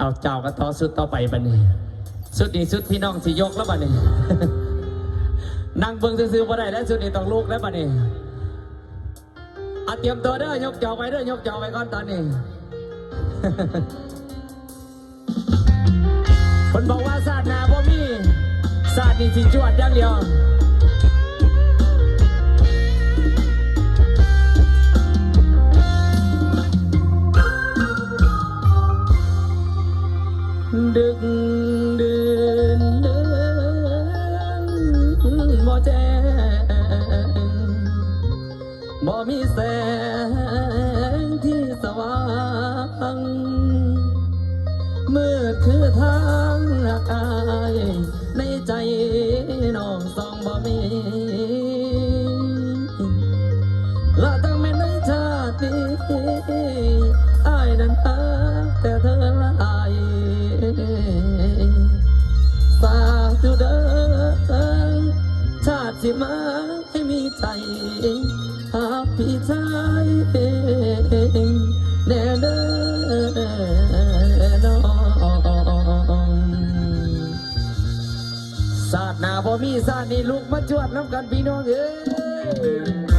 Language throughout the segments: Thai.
เอาเจ้ากระท้อสุดต่อไปบันนี้สุดนี้สุดพี่น้องสิยกแล้วบันนี้นั่งเบิ่งซื้อๆบ่ได้แล้วสุดนี้ต้องลูกแล้วบันนี้เอาเตรียมตัวเด้อยกเจ้าไปเด้อยกเจ้าไปก่อนตอนนี้คนบอกว่าศาสนาบ่มีศาสตนี่สิจวดอย่างเดียว ดึกดื่นเดินบ่แจ้งบ่มีแสงที่สว่างมืดคือทางกายในใจน้องสองบ่มีละตั้งแม่ในชาตินี้อายนั้นตาแต่เธอ ที่มาให้มีใจหากพี่ชายเองแน่เด้อนองศาสตร์นาบ่มีศาสตร์นี่ลูกมาจวดน้ำกันพี่น้องเอ้ย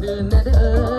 under another.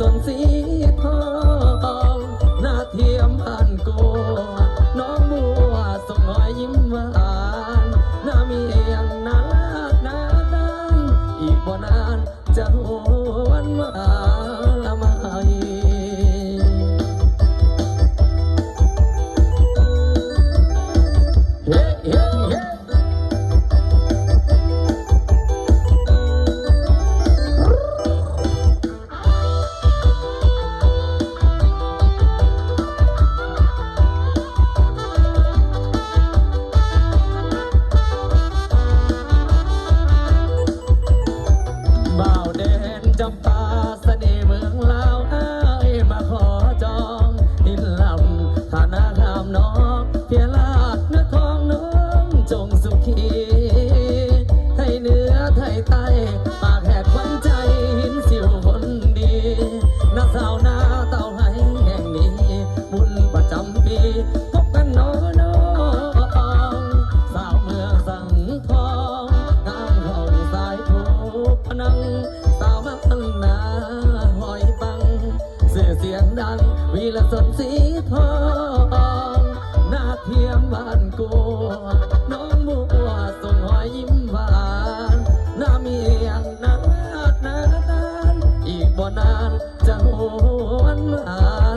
สนสี เสียงดัง วีละสนสีทองนาเทียมบ้านกูน้องมัวส่งหอยยิ้มหวานน้ามีอยงนานนานนานอีกบ่นานจะหวนมา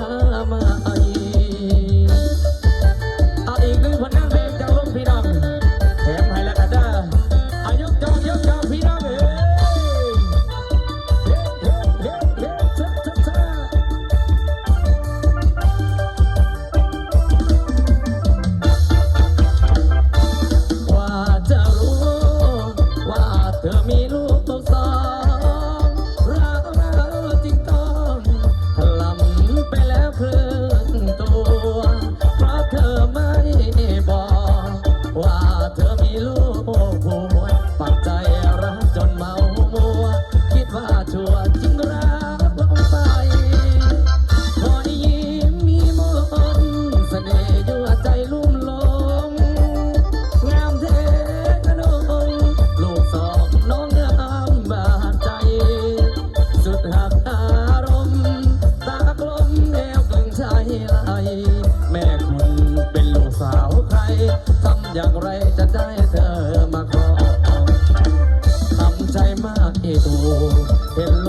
มาเอโดเฮลโล